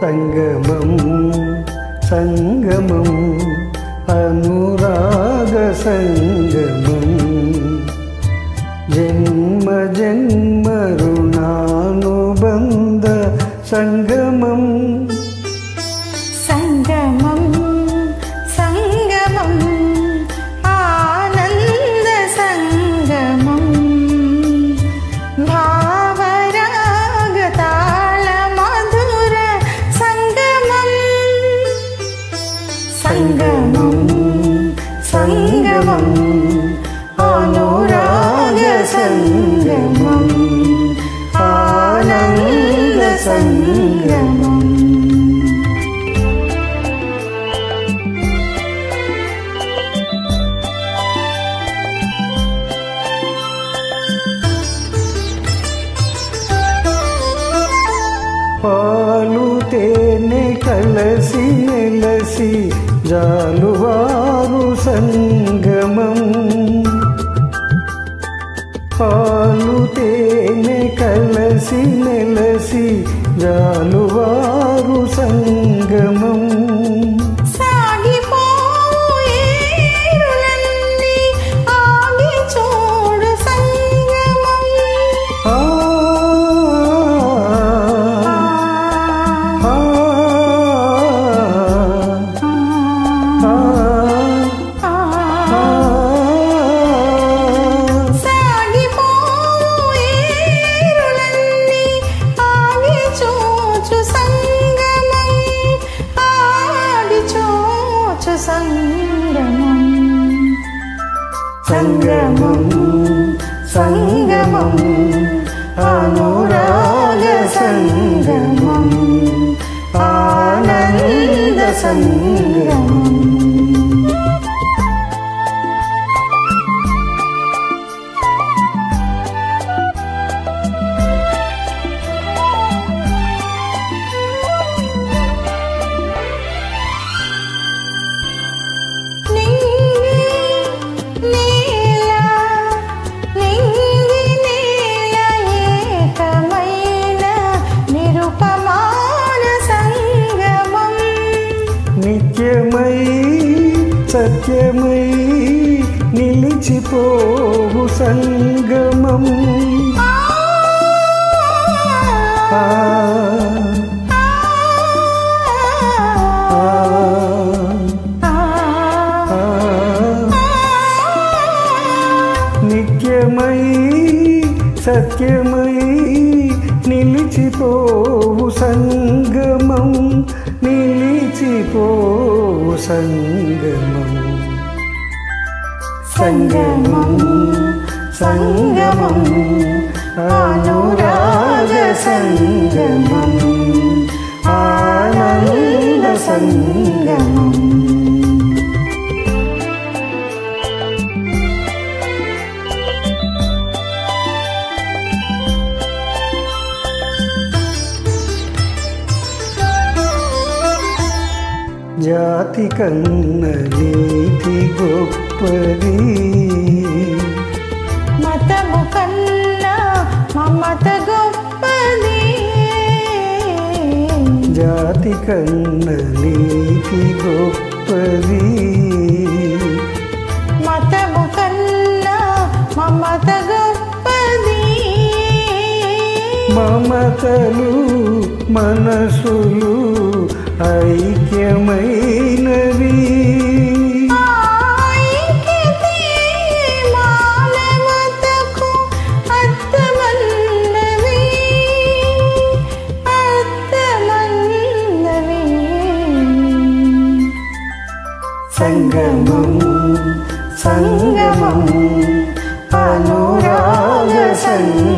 சங்கமம் சங்கமம் அனுராக சங்கமம். ஜென்ம ஜென்மருணானுபந்த சங்கம் సంగమం అనురాగ సంగమం ఆనంద సంగమం. పాలు తేనె కలసి నెలసి జాలువారు పాలు తేనె కలసి నెలసి జాలువా സംഗമം സംഗമം അനുരാഗ സംഗമം ആനന്ദ സംഗമം సత్యమై నిలిచిపోవు సంగమం. నిత్యమై సత్యమై నిలిచిపోవు సంగమం. నిలిచిపో സംഗമം. സംഗമം സംഗമം അനുരാഗ സംഗമം ആനന്ദ സംഗമം. జాతి కన్న నీతి గొప్పది. మతము కన్నా మమత గొప్పది. జాతి కన్న నీతి గొప్పది. మతము కన్నా మమత గొప్పది. మమతలు మనసులు സംഗമം സംഗമം അനുരാഗ സംഗമം